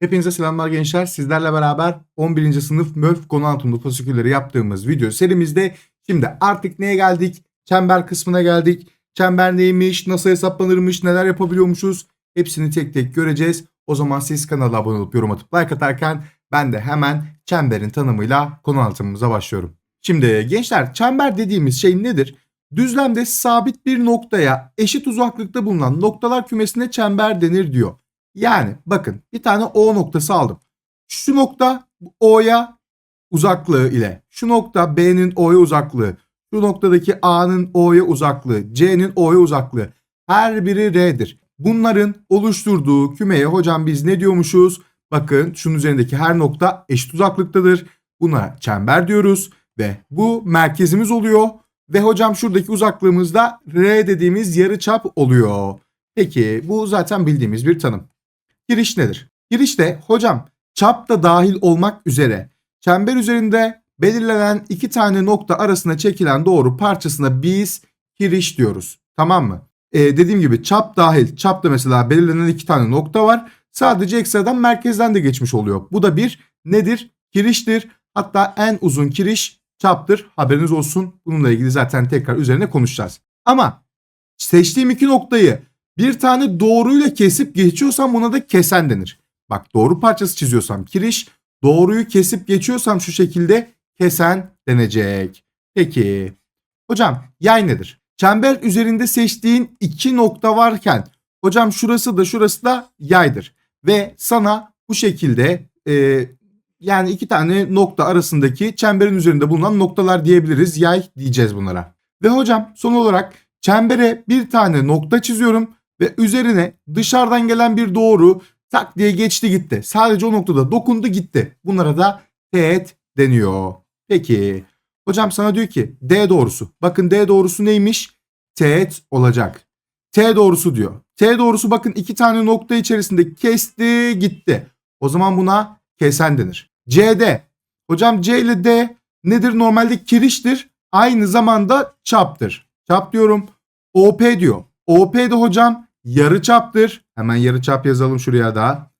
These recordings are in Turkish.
Hepinize selamlar gençler. Sizlerle beraber 11. sınıf MÖF konu anlatımlı fasikülleri yaptığımız video serimizde şimdi artık neye geldik? Çember kısmına geldik. Çember neymiş, nasıl hesaplanırmış, neler yapabiliyormuşuz hepsini tek tek göreceğiz. O zaman siz kanala abone olup yorum atıp like atarken ben de hemen çemberin tanımıyla konu anlatımımıza başlıyorum. Şimdi gençler çember dediğimiz şey nedir? Düzlemde sabit bir noktaya eşit uzaklıkta bulunan noktalar kümesine çember denir diyor. Yani bakın bir tane O noktası aldım. Şu nokta O'ya uzaklığı ile şu nokta B'nin O'ya uzaklığı, şu noktadaki A'nın O'ya uzaklığı, C'nin O'ya uzaklığı her biri R'dir. Bunların oluşturduğu kümeye hocam biz ne diyormuşuz? Bakın şunun üzerindeki her nokta eşit uzaklıktadır. Buna çember diyoruz ve bu merkezimiz oluyor. Ve hocam şuradaki uzaklığımız da R dediğimiz yarıçap oluyor. Peki bu zaten bildiğimiz bir tanım. Giriş nedir? Girişte hocam çap da dahil olmak üzere çember üzerinde belirlenen iki tane nokta arasına çekilen doğru parçasına biz giriş diyoruz. Tamam mı? Ee, dediğim gibi çap dahil. Çapta mesela belirlenen iki tane nokta var. Sadece ekstradan merkezden de geçmiş oluyor. Bu da bir nedir? Kiriştir. Hatta en uzun kiriş çaptır. Haberiniz olsun. Bununla ilgili zaten tekrar üzerine konuşacağız. Ama seçtiğim iki noktayı bir tane doğruyla kesip geçiyorsam buna da kesen denir. Bak doğru parçası çiziyorsam kiriş, doğruyu kesip geçiyorsam şu şekilde kesen denecek. Peki. Hocam yay nedir? Çember üzerinde seçtiğin iki nokta varken hocam şurası da şurası da yaydır. Ve sana bu şekilde e, yani iki tane nokta arasındaki çemberin üzerinde bulunan noktalar diyebiliriz. Yay diyeceğiz bunlara. Ve hocam son olarak çembere bir tane nokta çiziyorum ve üzerine dışarıdan gelen bir doğru tak diye geçti gitti. Sadece o noktada dokundu gitti. Bunlara da teğet deniyor. Peki hocam sana diyor ki D doğrusu. Bakın D doğrusu neymiş? Teğet olacak. T doğrusu diyor. T doğrusu bakın iki tane nokta içerisinde kesti gitti. O zaman buna kesen denir. CD. Hocam C ile D nedir? Normalde kiriştir. Aynı zamanda çaptır. Çap diyorum. OP diyor. OP de hocam yarı çaptır. Hemen yarı çap yazalım şuraya da.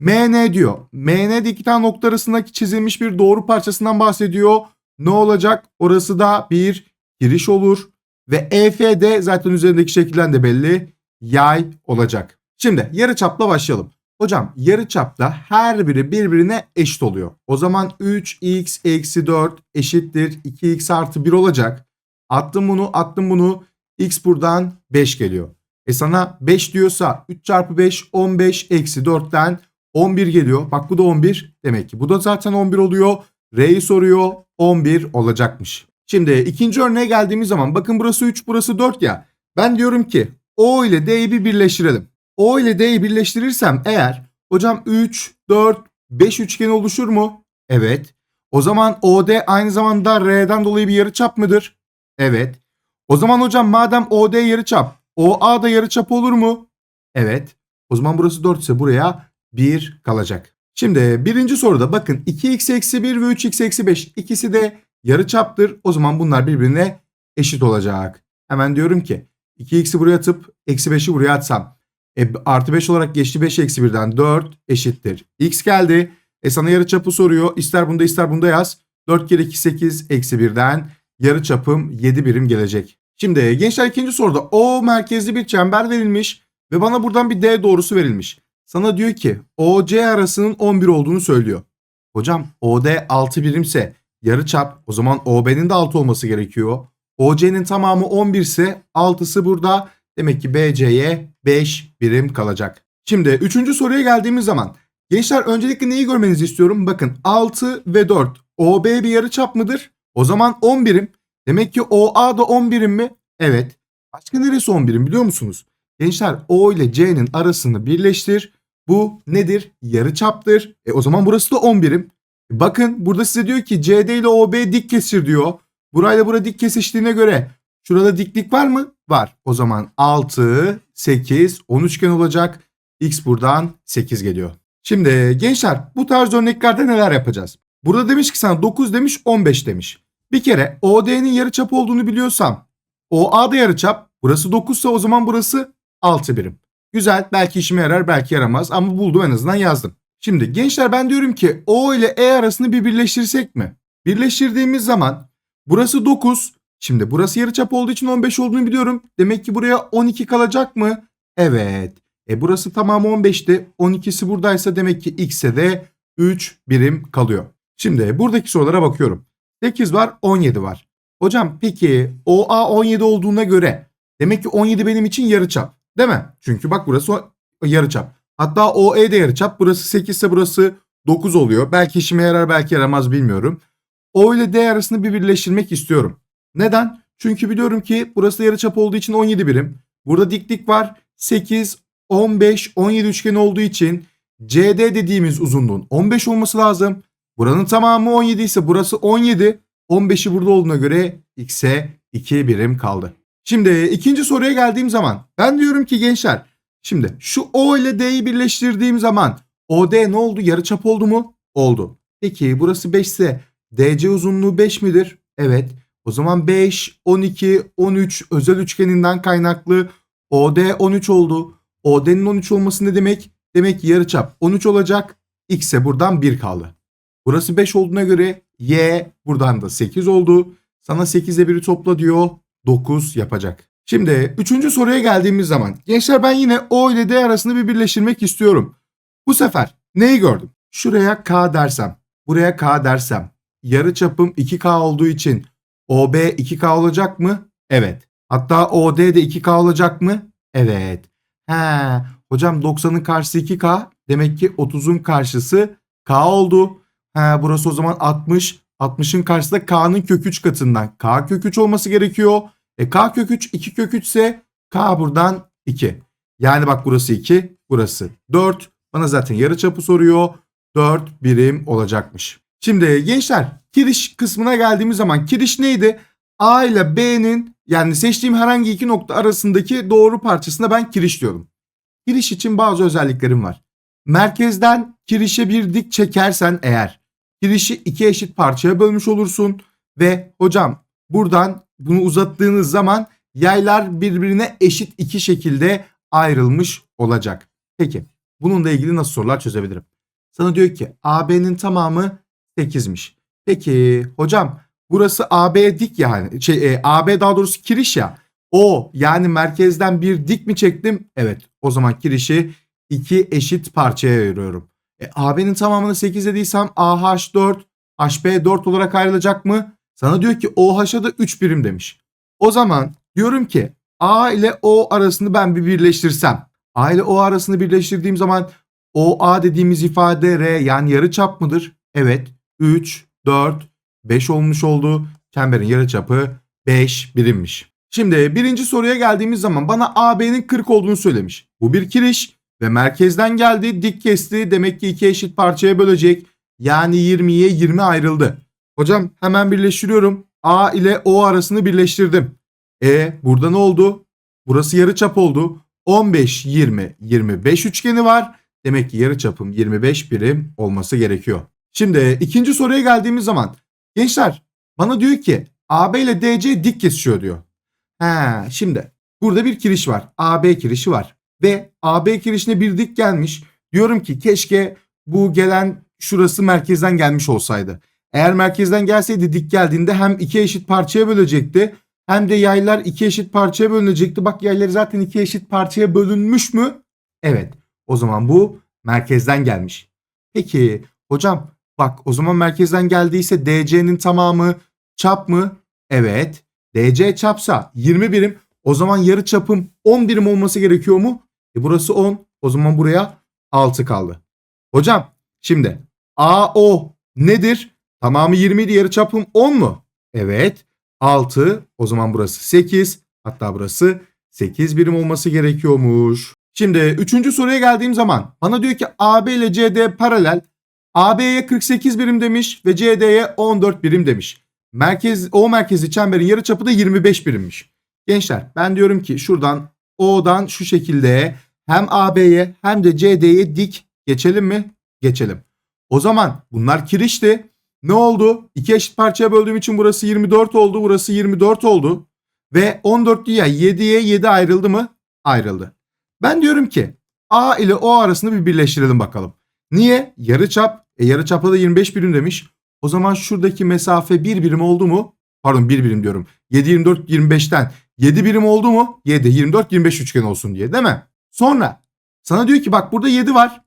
MN diyor. MN de iki tane nokta arasındaki çizilmiş bir doğru parçasından bahsediyor. Ne olacak? Orası da bir giriş olur. Ve EF de zaten üzerindeki şekilden de belli. Yay olacak. Şimdi yarı çapla başlayalım. Hocam yarı çapta her biri birbirine eşit oluyor. O zaman 3x eksi 4 eşittir 2x artı 1 olacak. Attım bunu attım bunu. X buradan 5 geliyor. E sana 5 diyorsa 3 çarpı 5 15 eksi 4'ten 11 geliyor. Bak bu da 11. Demek ki bu da zaten 11 oluyor. R'yi soruyor. 11 olacakmış. Şimdi ikinci örneğe geldiğimiz zaman bakın burası 3 burası 4 ya. Ben diyorum ki O ile D'yi bir birleştirelim. O ile D'yi birleştirirsem eğer hocam 3, 4, 5 üçgen oluşur mu? Evet. O zaman OD aynı zamanda R'den dolayı bir yarıçap mıdır? Evet. O zaman hocam madem OD yarıçap OA da yarıçap olur mu? Evet. O zaman burası 4 ise buraya 1 kalacak. Şimdi birinci soruda bakın 2x eksi 1 ve 3x eksi 5 ikisi de yarıçaptır. O zaman bunlar birbirine eşit olacak. Hemen diyorum ki 2x'i buraya atıp eksi 5'i buraya atsam. E, artı 5 olarak geçti 5 eksi 1'den 4 eşittir. X geldi. E sana yarıçapı soruyor. İster bunda ister bunda yaz. 4 kere 2 8 eksi 1'den yarıçapım 7 birim gelecek. Şimdi gençler ikinci soruda O merkezli bir çember verilmiş ve bana buradan bir D doğrusu verilmiş. Sana diyor ki OC arasının 11 olduğunu söylüyor. Hocam OD 6 birimse yarıçap o zaman OB'nin de 6 olması gerekiyor. OC'nin tamamı 11 ise 6'sı burada. Demek ki BC'ye 5 birim kalacak. Şimdi üçüncü soruya geldiğimiz zaman gençler öncelikle neyi görmenizi istiyorum? Bakın 6 ve 4 OB bir yarıçap mıdır? O zaman 10 birim. Demek ki OA da 10 birim mi? Evet. Başka neresi 10 birim biliyor musunuz? Gençler O ile C'nin arasını birleştir. Bu nedir? Yarıçaptır. E o zaman burası da 10 birim. Bakın burada size diyor ki CD ile OB dik kesir diyor. Burayla bura dik kesiştiğine göre şurada diklik var mı? Var. O zaman 6, 8, 10 üçgen olacak. X buradan 8 geliyor. Şimdi gençler bu tarz örneklerde neler yapacağız? Burada demiş ki sana 9 demiş 15 demiş. Bir kere OD'nin yarıçap olduğunu biliyorsam OA da yarıçap. Burası 9 ise o zaman burası 6 birim. Güzel belki işime yarar belki yaramaz ama buldum en azından yazdım. Şimdi gençler ben diyorum ki O ile E arasını bir birleştirsek mi? Birleştirdiğimiz zaman burası 9. Şimdi burası yarıçap olduğu için 15 olduğunu biliyorum. Demek ki buraya 12 kalacak mı? Evet. E burası tamamı 15'ti. 12'si buradaysa demek ki x'e de 3 birim kalıyor. Şimdi buradaki sorulara bakıyorum. 8 var 17 var. Hocam peki OA 17 olduğuna göre demek ki 17 benim için yarıçap. Değil mi? Çünkü bak burası yarıçap. Hatta OE de yarıçap. Burası 8 ise burası 9 oluyor. Belki işime yarar belki yaramaz bilmiyorum. O ile D arasını bir birleştirmek istiyorum. Neden? Çünkü biliyorum ki burası yarıçap olduğu için 17 birim. Burada diklik var. 8, 15, 17 üçgeni olduğu için CD dediğimiz uzunluğun 15 olması lazım. Buranın tamamı 17 ise burası 17. 15'i burada olduğuna göre x'e 2 birim kaldı. Şimdi ikinci soruya geldiğim zaman ben diyorum ki gençler şimdi şu O ile D'yi birleştirdiğim zaman OD ne oldu? Yarıçap oldu mu? Oldu. Peki burası 5 ise DC uzunluğu 5 midir? Evet. O zaman 5, 12, 13 özel üçgeninden kaynaklı OD 13 oldu. OD'nin 13 olması ne demek? Demek ki yarıçap 13 olacak. X'e buradan 1 kaldı. Burası 5 olduğuna göre Y buradan da 8 oldu. Sana 8'e 1'i topla diyor. 9 yapacak. Şimdi üçüncü soruya geldiğimiz zaman gençler ben yine O ile D arasını bir birleştirmek istiyorum. Bu sefer neyi gördüm? Şuraya K dersem, buraya K dersem yarı çapım 2K olduğu için OB 2K olacak mı? Evet. Hatta OD de 2K olacak mı? Evet. He, hocam 90'ın karşısı 2K. Demek ki 30'un karşısı K oldu. He, burası o zaman 60. 60'ın karşısı da K'nın kök 3 katından. K kök 3 olması gerekiyor. E K kök 3 2 kök 3 ise K buradan 2. Yani bak burası 2, burası 4. Bana zaten yarıçapı soruyor. 4 birim olacakmış. Şimdi gençler kiriş kısmına geldiğimiz zaman kiriş neydi? A ile B'nin yani seçtiğim herhangi iki nokta arasındaki doğru parçasına ben kiriş diyorum. Kiriş için bazı özelliklerim var. Merkezden kirişe bir dik çekersen eğer kirişi iki eşit parçaya bölmüş olursun ve hocam buradan bunu uzattığınız zaman yaylar birbirine eşit iki şekilde ayrılmış olacak. Peki bununla ilgili nasıl sorular çözebilirim? Sana diyor ki AB'nin tamamı 8'miş. Peki hocam burası AB dik yani şey e, AB daha doğrusu kiriş ya. O yani merkezden bir dik mi çektim? Evet. O zaman kirişi iki eşit parçaya ayırıyorum. E, AB'nin tamamını 8 dediysem AH4, HB4 olarak ayrılacak mı? Sana diyor ki OH'a da 3 birim demiş. O zaman diyorum ki A ile O arasını ben bir birleştirsem. A ile O arasını birleştirdiğim zaman OA dediğimiz ifade R yani yarıçap mıdır? Evet. 3, 4, 5 olmuş oldu. Çemberin yarıçapı 5 birimmiş. Şimdi birinci soruya geldiğimiz zaman bana AB'nin 40 olduğunu söylemiş. Bu bir kiriş ve merkezden geldi dik kesti. Demek ki iki eşit parçaya bölecek. Yani 20'ye 20 ayrıldı. Hocam hemen birleştiriyorum. A ile O arasını birleştirdim. E burada ne oldu? Burası yarıçap oldu. 15, 20, 25 üçgeni var. Demek ki yarıçapım 25 birim olması gerekiyor. Şimdi ikinci soruya geldiğimiz zaman gençler bana diyor ki AB ile DC dik kesişiyor diyor. He, şimdi burada bir kiriş var. AB kirişi var. Ve AB kirişine bir dik gelmiş. Diyorum ki keşke bu gelen şurası merkezden gelmiş olsaydı. Eğer merkezden gelseydi dik geldiğinde hem iki eşit parçaya bölecekti hem de yaylar iki eşit parçaya bölünecekti. Bak yayları zaten iki eşit parçaya bölünmüş mü? Evet. O zaman bu merkezden gelmiş. Peki hocam bak o zaman merkezden geldiyse DC'nin tamamı çap mı? Evet. DC çapsa 20 birim. O zaman yarı çapım 10 birim olması gerekiyor mu? E burası 10. O zaman buraya 6 kaldı. Hocam şimdi AO nedir? Tamamı 20 idi yarı çapım 10 mu? Evet. 6 o zaman burası 8 hatta burası 8 birim olması gerekiyormuş. Şimdi üçüncü soruya geldiğim zaman bana diyor ki AB ile CD paralel. AB'ye 48 birim demiş ve CD'ye 14 birim demiş. Merkez O merkezi çemberin yarıçapı da 25 birimmiş. Gençler ben diyorum ki şuradan O'dan şu şekilde hem AB'ye hem de CD'ye dik geçelim mi? Geçelim. O zaman bunlar kirişti. Ne oldu? İki eşit parçaya böldüğüm için burası 24 oldu. Burası 24 oldu. Ve 14 diye 7'ye 7 ayrıldı mı? Ayrıldı. Ben diyorum ki A ile O arasını bir birleştirelim bakalım. Niye? Yarıçap. E yarıçapta da 25 birim demiş. O zaman şuradaki mesafe 1 birim oldu mu? Pardon 1 birim diyorum. 7 24 25'ten 7 birim oldu mu? 7 24 25 üçgen olsun diye değil mi? Sonra sana diyor ki bak burada 7 var.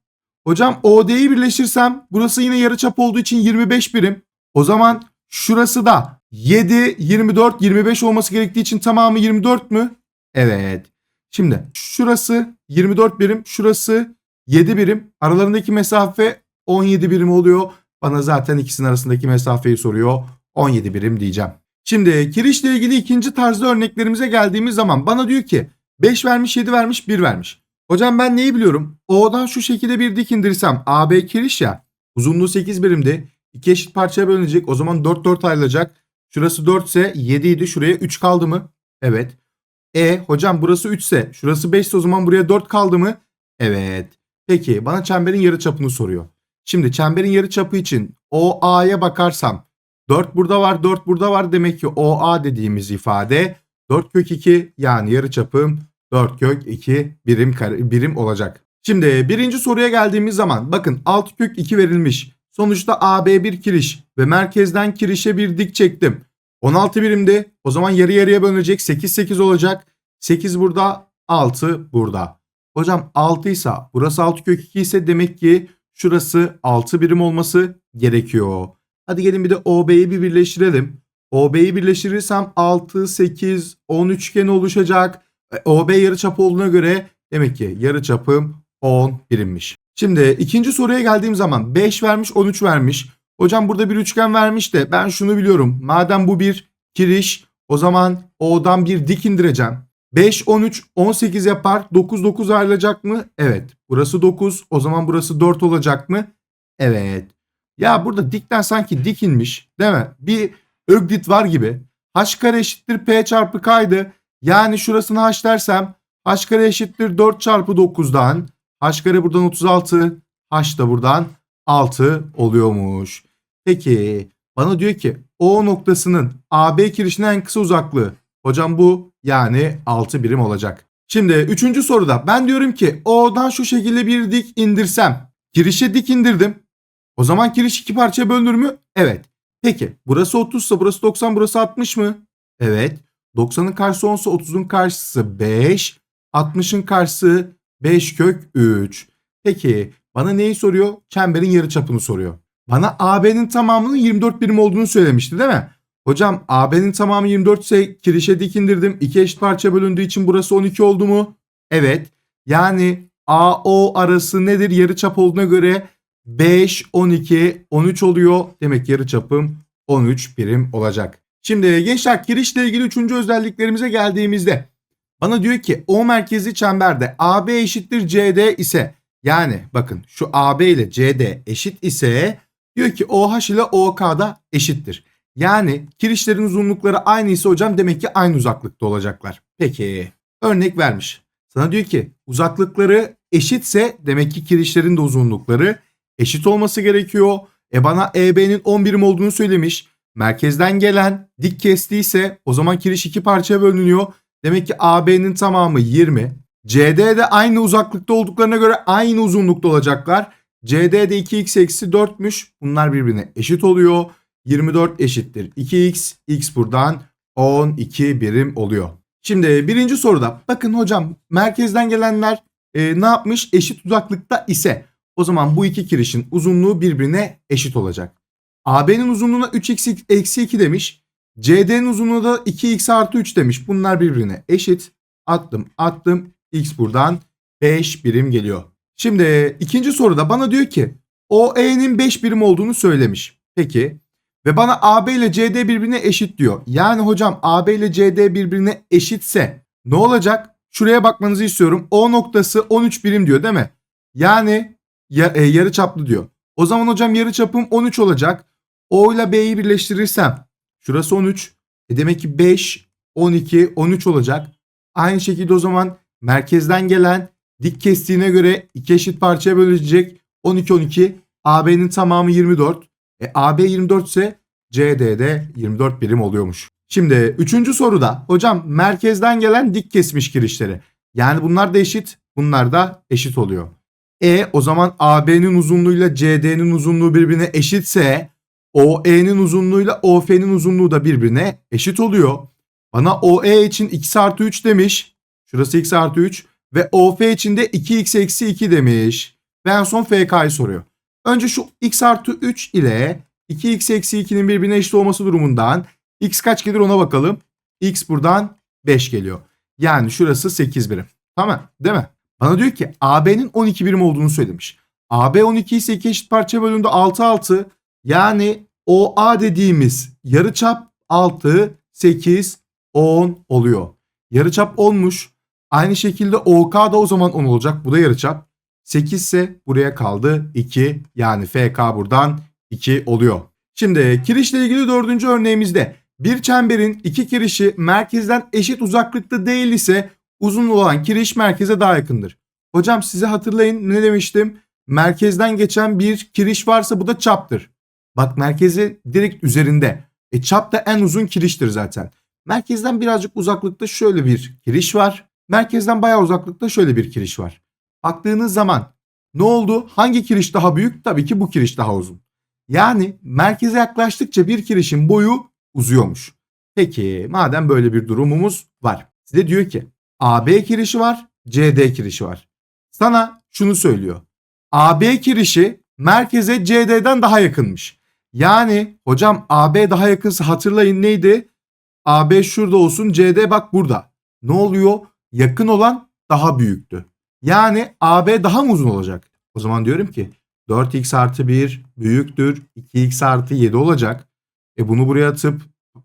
Hocam OD'yi birleştirsem burası yine yarıçap olduğu için 25 birim. O zaman şurası da 7 24 25 olması gerektiği için tamamı 24 mü? Evet. Şimdi şurası 24 birim, şurası 7 birim. Aralarındaki mesafe 17 birim oluyor. Bana zaten ikisinin arasındaki mesafeyi soruyor. 17 birim diyeceğim. Şimdi kirişle ilgili ikinci tarzda örneklerimize geldiğimiz zaman bana diyor ki 5 vermiş, 7 vermiş, 1 vermiş. Hocam ben neyi biliyorum? O'dan şu şekilde bir dik indirsem AB kiriş ya. Uzunluğu 8 birimdi. İki eşit parçaya bölünecek. O zaman 4 4 ayrılacak. Şurası 4 ise 7 idi. Şuraya 3 kaldı mı? Evet. E hocam burası 3 ise şurası 5 ise o zaman buraya 4 kaldı mı? Evet. Peki bana çemberin yarıçapını soruyor. Şimdi çemberin yarıçapı için OA'ya bakarsam 4 burada var 4 burada var demek ki OA dediğimiz ifade 4 kök 2 yani yarıçapım 4 kök 2 birim birim olacak. Şimdi birinci soruya geldiğimiz zaman bakın 6 kök 2 verilmiş. Sonuçta AB bir kiriş ve merkezden kirişe bir dik çektim. 16 birimdi. O zaman yarı yarıya bölünecek. 8 8 olacak. 8 burada 6 burada. Hocam 6 ise burası 6 kök 2 ise demek ki şurası 6 birim olması gerekiyor. Hadi gelin bir de OB'yi bir birleştirelim. OB'yi birleştirirsem 6, 8, 10 üçgen oluşacak. E, OB yarıçap olduğuna göre demek ki yarıçapım 10 birimmiş. Şimdi ikinci soruya geldiğim zaman 5 vermiş 13 vermiş. Hocam burada bir üçgen vermiş de ben şunu biliyorum. Madem bu bir kiriş o zaman O'dan bir dik indireceğim. 5, 13, 18 yapar. 9, 9 ayrılacak mı? Evet. Burası 9. O zaman burası 4 olacak mı? Evet. Ya burada dikten sanki dik inmiş. Değil mi? Bir öglit var gibi. H kare eşittir P çarpı K'ydı. Yani şurasını H dersem H kare eşittir 4 çarpı 9'dan. H kare buradan 36. H da buradan 6 oluyormuş. Peki bana diyor ki O noktasının AB kirişine en kısa uzaklığı. Hocam bu yani 6 birim olacak. Şimdi üçüncü soruda ben diyorum ki O'dan şu şekilde bir dik indirsem. Kirişe dik indirdim. O zaman kiriş iki parçaya bölünür mü? Evet. Peki burası 30 ise burası 90 burası 60 mı? Evet. 90'ın karşısı 10 ise 30'un karşısı 5. 60'ın karşısı 5 kök 3. Peki bana neyi soruyor? Çemberin yarıçapını soruyor. Bana AB'nin tamamının 24 birim olduğunu söylemişti değil mi? Hocam AB'nin tamamı 24 ise kirişe dik indirdim. İki eşit parça bölündüğü için burası 12 oldu mu? Evet. Yani AO arası nedir? Yarıçap olduğuna göre 5, 12, 13 oluyor. Demek yarıçapım 13 birim olacak. Şimdi gençler kirişle ilgili üçüncü özelliklerimize geldiğimizde bana diyor ki O merkezi çemberde AB eşittir CD ise yani bakın şu AB ile CD eşit ise diyor ki OH ile OK da eşittir. Yani kirişlerin uzunlukları aynı ise hocam demek ki aynı uzaklıkta olacaklar. Peki örnek vermiş. Sana diyor ki uzaklıkları eşitse demek ki kirişlerin de uzunlukları eşit olması gerekiyor. E bana EB'nin 10 birim olduğunu söylemiş. Merkezden gelen dik kestiyse o zaman kiriş iki parçaya bölünüyor. Demek ki AB'nin tamamı 20. CD de aynı uzaklıkta olduklarına göre aynı uzunlukta olacaklar. CD de 2x eksi 4'müş. Bunlar birbirine eşit oluyor. 24 eşittir 2x. X buradan 12 birim oluyor. Şimdi birinci soruda bakın hocam merkezden gelenler e, ne yapmış? Eşit uzaklıkta ise o zaman bu iki kirişin uzunluğu birbirine eşit olacak. AB'nin uzunluğuna 3x eksi 2 demiş. CD'nin uzunluğu da 2x artı 3 demiş. Bunlar birbirine eşit. Attım attım. X buradan 5 birim geliyor. Şimdi ikinci soruda bana diyor ki OE'nin 5 birim olduğunu söylemiş. Peki ve bana AB ile CD birbirine eşit diyor. Yani hocam AB ile CD birbirine eşitse ne olacak? Şuraya bakmanızı istiyorum. O noktası 13 birim diyor değil mi? Yani ya, e, yarı çaplı diyor. O zaman hocam yarı çapım 13 olacak. O ile B'yi birleştirirsem şurası 13. E demek ki 5, 12, 13 olacak. Aynı şekilde o zaman merkezden gelen dik kestiğine göre iki eşit parçaya bölünecek. 12, 12. AB'nin tamamı 24. E, AB 24 ise CD'de 24 birim oluyormuş. Şimdi üçüncü soruda hocam merkezden gelen dik kesmiş kirişleri. Yani bunlar da eşit bunlar da eşit oluyor. E o zaman AB'nin uzunluğuyla CD'nin uzunluğu birbirine eşitse OE'nin uzunluğuyla OF'nin uzunluğu da birbirine eşit oluyor. Bana OE için x artı 3 demiş. Şurası x artı 3 ve OF için de 2x eksi 2 demiş. Ve en son FK'yı soruyor. Önce şu x artı 3 ile 2x eksi 2'nin birbirine eşit olması durumundan x kaç gelir ona bakalım. x buradan 5 geliyor. Yani şurası 8 birim. Tamam değil mi? Bana diyor ki AB'nin 12 birim olduğunu söylemiş. AB 12 ise iki eşit parça bölümünde 6 6. Yani OA dediğimiz yarıçap 6 8 10 oluyor. Yarıçap 10'muş. Aynı şekilde OK da o zaman 10 olacak. Bu da yarıçap. 8 ise buraya kaldı 2. Yani FK buradan 2 oluyor. Şimdi kirişle ilgili dördüncü örneğimizde bir çemberin iki kirişi merkezden eşit uzaklıkta değil ise uzun olan kiriş merkeze daha yakındır. Hocam size hatırlayın ne demiştim? Merkezden geçen bir kiriş varsa bu da çaptır. Bak merkezi direkt üzerinde. E çap da en uzun kiriştir zaten. Merkezden birazcık uzaklıkta şöyle bir kiriş var. Merkezden bayağı uzaklıkta şöyle bir kiriş var. Baktığınız zaman ne oldu? Hangi kiriş daha büyük? Tabii ki bu kiriş daha uzun. Yani merkeze yaklaştıkça bir kirişin boyu uzuyormuş. Peki madem böyle bir durumumuz var. Size diyor ki AB kirişi var, CD kirişi var. Sana şunu söylüyor. AB kirişi merkeze CD'den daha yakınmış. Yani hocam AB daha yakınsa hatırlayın neydi? AB şurada olsun CD bak burada. Ne oluyor? Yakın olan daha büyüktü. Yani AB daha mı uzun olacak? O zaman diyorum ki 4x artı 1 büyüktür 2x artı 7 olacak. E bunu buraya atıp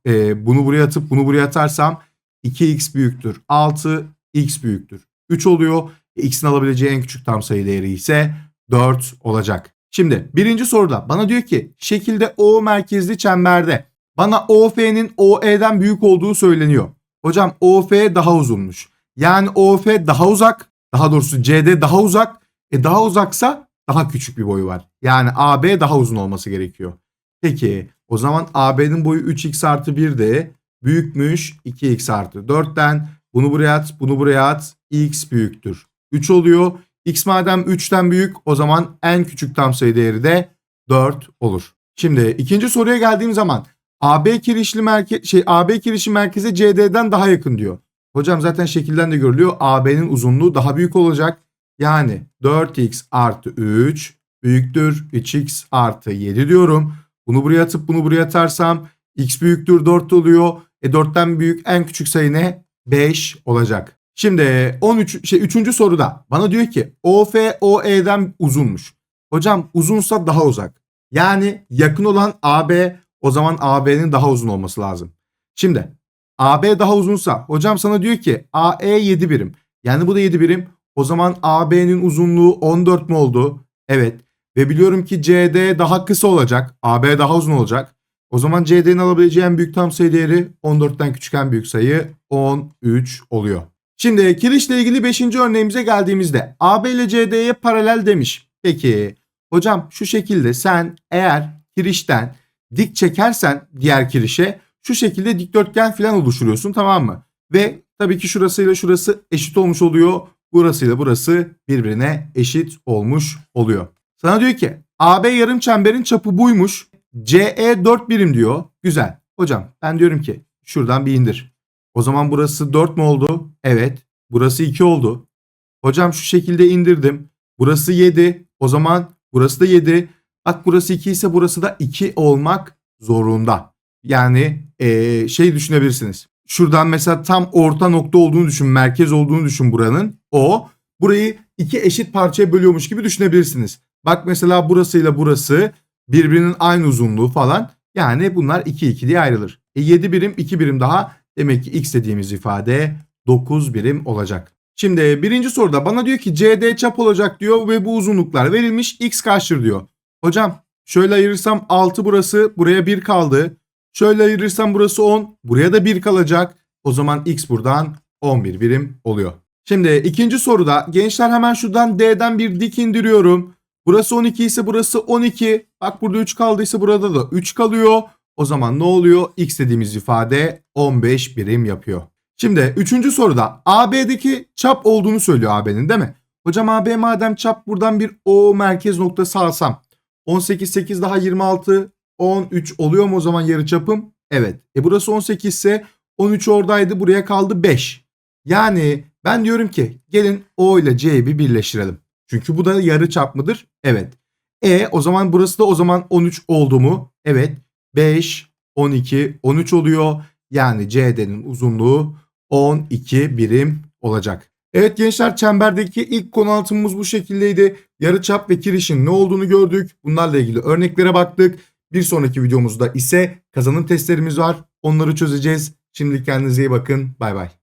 e, bunu buraya atıp bunu buraya atarsam 2x büyüktür 6 x büyüktür 3 oluyor. X'in alabileceği en küçük tam sayı değeri ise 4 olacak. Şimdi birinci soruda bana diyor ki şekilde O merkezli çemberde bana OF'nin OE'den büyük olduğu söyleniyor. Hocam OF daha uzunmuş. Yani OF daha uzak. Daha doğrusu CD daha uzak. E daha uzaksa daha küçük bir boyu var. Yani AB daha uzun olması gerekiyor. Peki o zaman AB'nin boyu 3x artı 1 de büyükmüş 2x artı 4'ten. Bunu buraya at bunu buraya at. x büyüktür. 3 oluyor. X madem 3'ten büyük o zaman en küçük tam sayı değeri de 4 olur. Şimdi ikinci soruya geldiğim zaman AB kirişli merke şey AB kirişi merkeze CD'den daha yakın diyor. Hocam zaten şekilden de görülüyor. AB'nin uzunluğu daha büyük olacak. Yani 4x artı 3 büyüktür 3x artı 7 diyorum. Bunu buraya atıp bunu buraya atarsam x büyüktür 4 oluyor. E 4'ten büyük en küçük sayı ne? 5 olacak. Şimdi 13 şey 3. soruda bana diyor ki OF OE'den uzunmuş. Hocam uzunsa daha uzak. Yani yakın olan AB o zaman AB'nin daha uzun olması lazım. Şimdi AB daha uzunsa hocam sana diyor ki AE 7 birim. Yani bu da 7 birim. O zaman AB'nin uzunluğu 14 mu oldu? Evet. Ve biliyorum ki CD daha kısa olacak. AB daha uzun olacak. O zaman CD'nin alabileceği en büyük tam sayı değeri 14'ten küçük en büyük sayı 13 oluyor. Şimdi kirişle ilgili 5. örneğimize geldiğimizde AB ile CD'ye paralel demiş. Peki hocam şu şekilde sen eğer kirişten dik çekersen diğer kirişe şu şekilde dikdörtgen falan oluşturuyorsun tamam mı? Ve tabii ki şurasıyla şurası eşit olmuş oluyor. Burasıyla burası birbirine eşit olmuş oluyor. Sana diyor ki AB yarım çemberin çapı buymuş. CE 4 birim diyor. Güzel. Hocam ben diyorum ki şuradan bir indir. O zaman burası 4 mu oldu? Evet. Burası 2 oldu. Hocam şu şekilde indirdim. Burası 7. O zaman burası da 7. Bak burası 2 ise burası da 2 olmak zorunda. Yani ee, şey düşünebilirsiniz. Şuradan mesela tam orta nokta olduğunu düşün, merkez olduğunu düşün buranın. O burayı iki eşit parçaya bölüyormuş gibi düşünebilirsiniz. Bak mesela burasıyla burası birbirinin aynı uzunluğu falan. Yani bunlar 2 2 diye ayrılır. E 7 birim 2 birim daha demek ki x dediğimiz ifade 9 birim olacak. Şimdi birinci soruda bana diyor ki CD çap olacak diyor ve bu uzunluklar verilmiş x kaçtır diyor. Hocam şöyle ayırırsam 6 burası buraya 1 kaldı. Şöyle ayırırsam burası 10 buraya da 1 kalacak. O zaman x buradan 11 birim oluyor. Şimdi ikinci soruda gençler hemen şuradan D'den bir dik indiriyorum. Burası 12 ise burası 12. Bak burada 3 kaldıysa burada da 3 kalıyor. O zaman ne oluyor? X dediğimiz ifade 15 birim yapıyor. Şimdi üçüncü soruda AB'deki çap olduğunu söylüyor AB'nin değil mi? Hocam AB madem çap buradan bir O merkez noktası alsam. 18 8 daha 26 13 oluyor mu o zaman yarı çapım? Evet. E burası 18 ise 13 oradaydı buraya kaldı 5. Yani ben diyorum ki gelin O ile C'yi bir birleştirelim. Çünkü bu da yarı çap mıdır? Evet. E o zaman burası da o zaman 13 oldu mu? Evet. 5, 12, 13 oluyor. Yani CD'nin uzunluğu 12 birim olacak. Evet gençler çemberdeki ilk konu anlatımımız bu şekildeydi. Yarıçap ve kirişin ne olduğunu gördük. Bunlarla ilgili örneklere baktık. Bir sonraki videomuzda ise kazanım testlerimiz var. Onları çözeceğiz. Şimdilik kendinize iyi bakın. Bay bay.